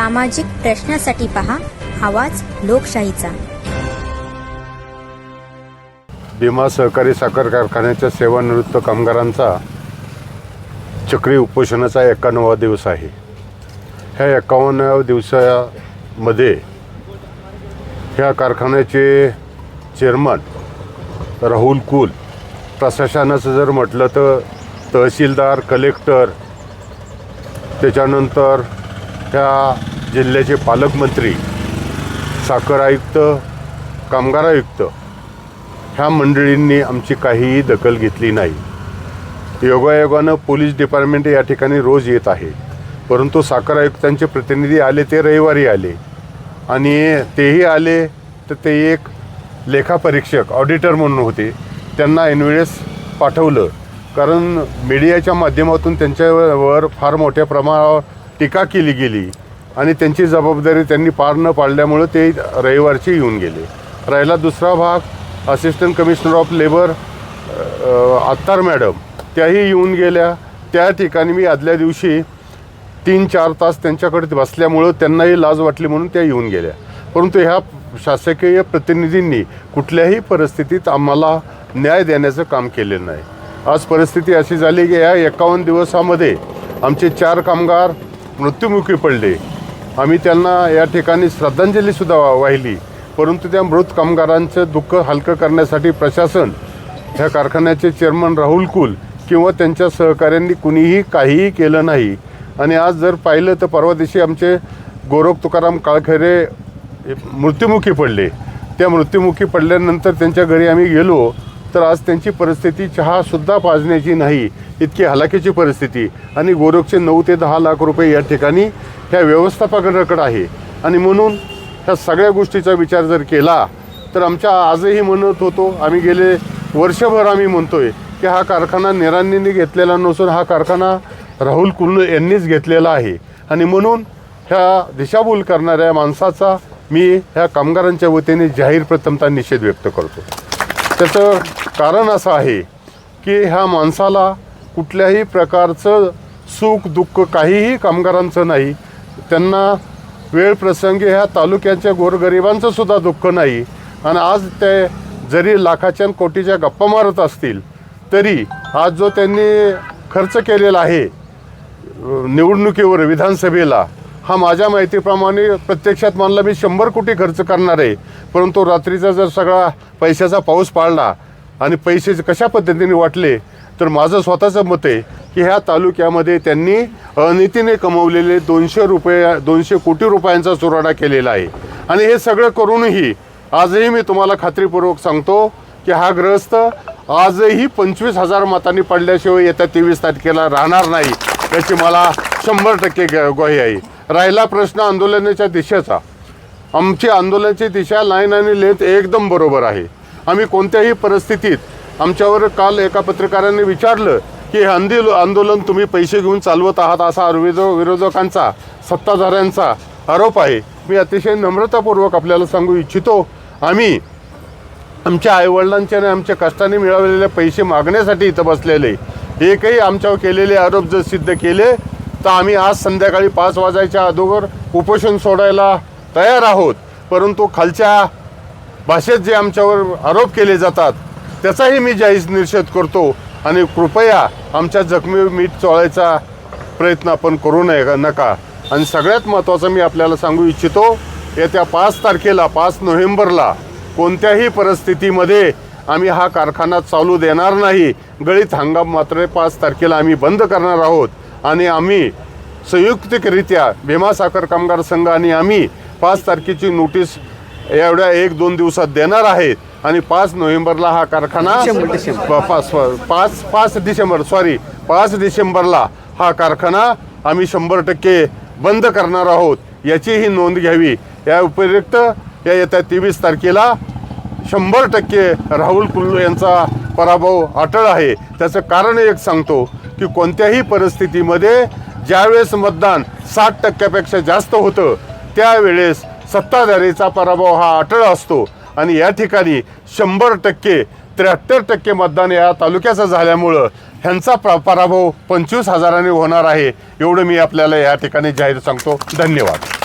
सामाजिक प्रश्नासाठी पहा आवाज लोकशाहीचा. भीमा सहकारी साखर कारखान्याच्या सेवानिवृत्त कामगारांचा चक्री उपोषणाचा एकावन्नावा दिवस आहे. ह्या एकावन्नाव्या दिवसामध्ये ह्या कारखान्याचे चेअरमन राहुल कुल प्रशासनाचं जर म्हटलं तर तहसीलदार कलेक्टर त्याच्यानंतर ह्या जिल्ह्याचे पालकमंत्री साखर आयुक्त कामगार आयुक्त ह्या मंडळींनी आमची काहीही दखल घेतली नाही. योगायोगानं पोलीस डिपार्टमेंट या ठिकाणी रोज येत आहे. परंतु साखर आयुक्तांचे प्रतिनिधी आले ते रविवारी आले. आणि तेही आले तर ते एक लेखापरीक्षक ऑडिटर म्हणून होते. त्यांना ऐनवेळेस पाठवलं. कारण मीडियाच्या माध्यमातून त्यांच्यावर फार मोठ्या प्रमाणावर टीका केली गेली. आणि त्यांची जबाबदारी त्यांनी पार न पाडल्यामुळं ते रविवारचे येऊन गेले. राहिला दुसरा भाग assistant commissioner of labour Attar madam त्याही येऊन गेल्या. त्या ठिकाणी मी आदल्या दिवशी तीन चार तास त्यांच्याकडे बसल्यामुळं त्यांनाही लाज वाटली म्हणून त्या येऊन गेल्या. परंतु ह्या शासकीय प्रतिनिधींनी कुठल्याही परिस्थितीत आम्हाला न्याय देण्याचं काम केलेलं नाही. आज परिस्थिती अशी झाली की या एकावन्न दिवसामध्ये आमचे चार कामगार मृत्युमुखी पडले. आम्ही त्यांना या ठिकाणी श्रद्धांजलीसुद्धा वा- वाहिली. परंतु त्या मृत कामगारांचं दुःख हलकं करण्यासाठी प्रशासन ह्या कारखान्याचे चेअरमन राहुल कुल किंवा त्यांच्या सहकाऱ्यांनी कुणीही काहीही केलं नाही. आणि आज जर पाहिलं तर परवा दिवशी आमचे गोरख तुकाराम काळखरे मृत्युमुखी पडले. त्या मृत्युमुखी पडल्यानंतर त्यांच्या घरी आम्ही गेलो तर आज त्यांची परिस्थिती चहासुद्धा पाजण्याची नाही इतकी हलाखीची परिस्थिती. आणि गोरखचे नऊ ते दहा लाख रुपये या ठिकाणी ह्या व्यवस्थापकांकडे आहे. आणि म्हणून ह्या सगळ्या गोष्टीचा विचार जर केला तर आमच्या आजही म्हणत होतो आम्ही गेले वर्षभर आम्ही म्हणतोय की हा कारखाना निरांनीने घेतलेला नसून हा कारखाना राहुल कुल्ल यांनीच घेतलेला आहे. आणि म्हणून ह्या दिशाभूल करणाऱ्या माणसाचा मी ह्या कामगारांच्या वतीने जाहीर प्रथमता निषेध व्यक्त करतो. त्याचं कारण असं आहे की ह्या माणसाला कुठल्याही प्रकारचं सुख दुःख काहीही कामगारांचं नाही त्यांना वेळ प्रसंगी ह्या तालुक्याच्या गोरगरिबांचं सुद्धा दुःख नाही. आणि आज ते जरी लाखाच्या कोटीच्या गप्पा मारत असतील तरी आज जो त्यांनी खर्च केलेला आहे निवडणुकीवर विधानसभेला हा माझ्या माहितीप्रमाणे प्रत्यक्षात मानला मी शंभर कोटी खर्च करणार आहे. परंतु रात्रीचा जर सगळा पैशाचा पाऊस पाळला आणि पैसे कशा पद्धतीने वाटले तर माझं स्वतःचं मत आहे की ह्या तालुक्यामध्ये त्यांनी अनितीने कमवलेले दोनशे रुपये दोनशे कोटी रुपयांचा चुराडा केलेला आहे. आणि हे सगळं करूनही आजही मी तुम्हाला खात्रीपूर्वक सांगतो की हा ग्रस्त आजही पंचवीस हजार मतांनी पडल्याशिवाय येत्या तेवीस तारखेला राहणार नाही याची मला शंभर टक्के ग्वाही आहे. राहिला प्रश्न आंदोलनाच्या दिशेचा. आमची आंदोलनाची दिशा लाईन आणि लेंथ एकदम बरोबर आहे. आम्ही कोणत्याही परिस्थितीत आमच्यावर काल एका पत्रकाराने विचारलं की हे आंदोलन तुम्ही पैसे घेऊन चालवत आहात असा विरो विरोधकांचा सत्ताधाऱ्यांचा आरोप आहे मी अतिशय नम्रतापूर्वक आपल्याला सांगू इच्छितो आम्ही आमच्या आईवडिलांचे आणि आमच्या कष्टाने मिळवलेले पैसे मागण्यासाठी इथं बसलेले एकही आमच्यावर केलेले आरोप जर सिद्ध केले तर आम्ही आज संध्याकाळी पाच वाजायच्या अगोदर उपोषण सोडायला तयार आहोत परंतु खालच्या भाषेत जे आमच्यावर आरोप केले जातात त्याचाही मी जाहीर निषेध करतो आणि कृपया आमच्या जखमी मीठ चोळायचा प्रयत्न आपण करू नये नका. आणि सगळ्यात महत्त्वाचं मी आपल्याला सांगू इच्छितो येत्या पाच तारखेला पाच नोव्हेंबरला कोणत्याही परिस्थितीमध्ये आम्ही हा कारखाना चालू देणार नाही. गळीत हंगाम मात्र पाच तारखेला आम्ही बंद करणार आहोत. आणि आम्ही संयुक्तिकरित्या भीमा साखर कामगार संघ आणि आम्ही पाच तारखेची नोटीस एवढ्या एक दोन दिवसात देणार आहेत आणि पाच नोव्हेंबरला हा कारखाना पाच पाच पाच डिसेंबर सॉरी पाच डिसेंबरला हा कारखाना आम्ही शंभर टक्के बंद करणार आहोत याचीही नोंद घ्यावी. या उपयुक्त या येत्या तेवीस तारखेला शंभर टक्के राहुल कुल्लू यांचा पराभव अटळ आहे. त्याचं कारण एक सांगतो की कोणत्याही परिस्थितीमध्ये ज्यावेळेस मतदान साठ टक्क्यापेक्षा जास्त होतं त्यावेळेस सत्ताधारीचा पराभव हा अटळ असतो. आणि या ठिकाणी शंभर टक्के त्र्याहत्तर टक्के मतदान या तालुक्याचं झाल्यामुळं ह्यांचा प्रा पराभव पंचवीस हजारांनी होणार आहे एवढं मी आपल्याला या ठिकाणी जाहीर सांगतो. धन्यवाद.